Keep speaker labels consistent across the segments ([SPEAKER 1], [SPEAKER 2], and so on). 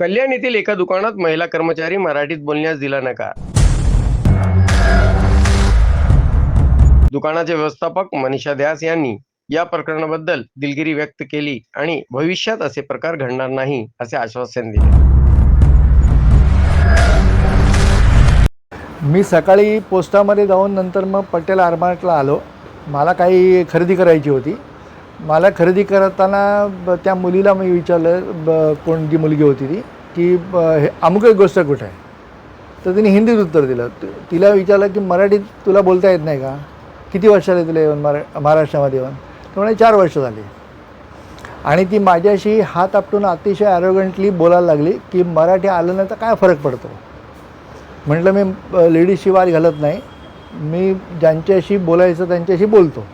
[SPEAKER 1] कल्याण येथील एका दुकानात महिला कर्मचारी मराठीत बोलण्यास दिला नकार. दुकानाचे व्यवस्थापक मनीषा ध्यास यांनी या प्रकरणाबद्दल दिलगिरी व्यक्त केली आणि भविष्यात असे प्रकार घडणार नाही असे आश्वासन दिले.
[SPEAKER 2] मी सकाळी पोस्टामध्ये जाऊन नंतर मग पटेल आरमार्टला आलो. मला काही खरेदी करायची होती. मला खरेदी करताना त्या मुलीला मी विचारलं ब कोणती मुलगी होती ती की ब हे अमुक एक गोष्ट कुठे आहे? तर तिने हिंदीत उत्तर दिलं. तिला विचारलं की मराठीत तुला बोलता येत नाही का? किती वर्षाला तुला येऊन मरा महाराष्ट्रामध्ये येऊन? तर म्हणे चार वर्ष झाली. आणि ती माझ्याशी हात आपटून अतिशय ॲरोगंटली बोलायला लागली की मराठी आलं नाही तर काय फरक पडतो? म्हटलं मी लेडीजशी वाद घालत नाही. मी ज्यांच्याशी बोलायचं त्यांच्याशी बोलतो.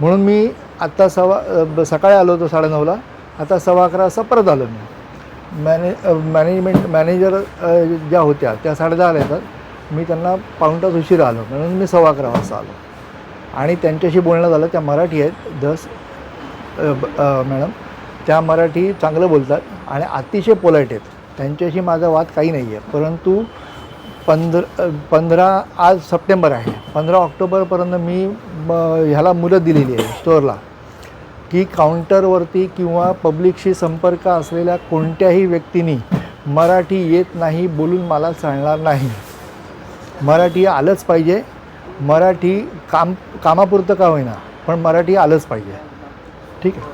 [SPEAKER 2] म्हणून मी आत्ता सव्वा सकाळी आलो होतो साडेनऊला. आता सव्वा अकरा वाजता परत आलो मी. मॅने मॅनेजमेंट मॅनेजर ज्या होत्या त्या साडेदहाला येतात. मी त्यांना पाऊण तास उशीर आलो म्हणून मी सव्वा अकरा वाजता आलो. आणि त्यांच्याशी बोलणं झालं त्या मराठी आहेत दस मॅडम. त्या मराठी चांगलं बोलतात आणि अतिशय पोलाईट आहेत. त्यांच्याशी माझा वाद काही नाही आहे परंतु पंधरा पंधरा आज सप्टेंबर आहे. पंधरा ऑक्टोबरपर्यंत मी म, ह्याला मुदत दिलेली आहे स्टोअरला. की काउंटरवरती किंवा पब्लिकशी संपर्क असलेल्या कोणत्याही व्यक्तीनी मराठी येत नाही बोलून मला चालणार नाही. मराठी आलंच पाहिजे. मराठी काम कामापुरतं का होईना पण मराठी आलंच पाहिजे. ठीक आहे.